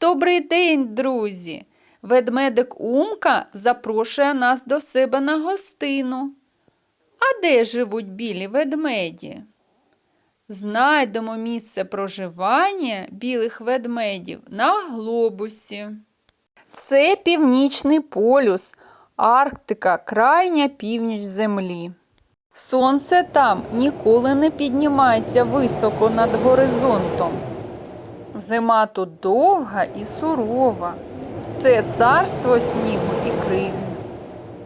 Добрий день, друзі! Ведмедик Умка запрошує нас до себе на гостину. А де живуть білі ведмеді? Знайдемо місце проживання білих ведмедів на глобусі. Це північний полюс, Арктика, крайня північ Землі. Сонце там ніколи не піднімається високо над горизонтом. Зима тут довга і сурова. Це царство снігу і криги.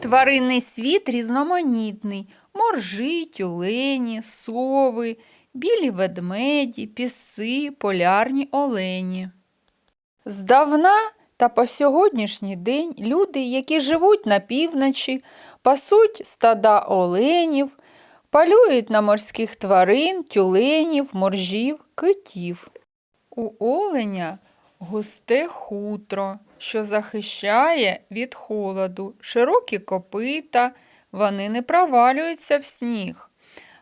Тваринний світ різноманітний. Моржі, тюлені, сови, білі ведмеді, піси, полярні олені. Здавна та по сьогоднішній день люди, які живуть на півночі, пасуть стада оленів, полюють на морських тварин, тюленів, моржів, китів. У оленя густе хутро, що захищає від холоду, широкі копита, вони не провалюються в сніг.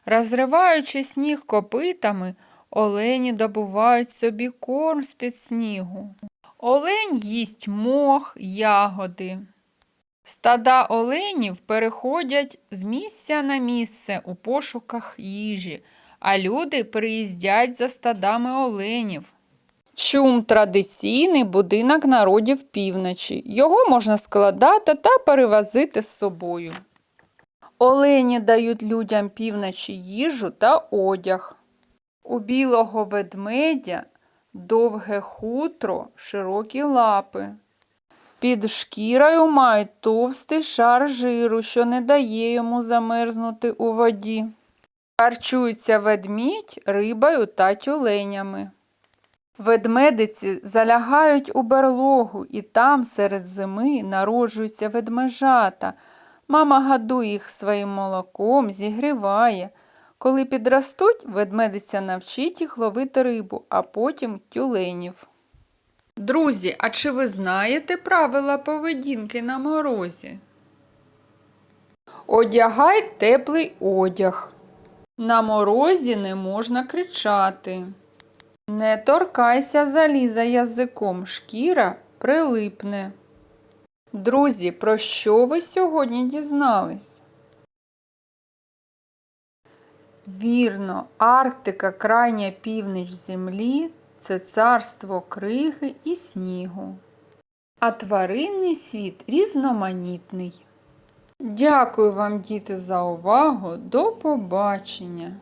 Розриваючи сніг копитами, олені добувають собі корм з-під снігу. Олень їсть мох, ягоди. Стада оленів переходять з місця на місце у пошуках їжі, а люди приїздять за стадами оленів. Чум традиційний будинок народів півночі. Його можна складати та перевозити з собою. Олені дають людям півночі їжу та одяг. У білого ведмедя довге хутро, широкі лапи. Під шкірою мають товстий шар жиру, що не дає йому замерзнути у воді. Харчується ведмідь рибою та тюленями. Ведмедиці залягають у берлогу, і там серед зими народжуються ведмежата. Мама годує їх своїм молоком, зігріває. Коли підростуть, ведмедиця навчить їх ловити рибу, а потім тюленів. Друзі, а чи ви знаєте правила поведінки на морозі? Одягай теплий одяг. На морозі не можна кричати. Не торкайся заліза язиком, шкіра прилипне. Друзі, про що ви сьогодні дізнались? Вірно, Арктика, крайня північ Землі це царство криги і снігу. А тваринний світ різноманітний. Дякую вам, діти, за увагу. До побачення!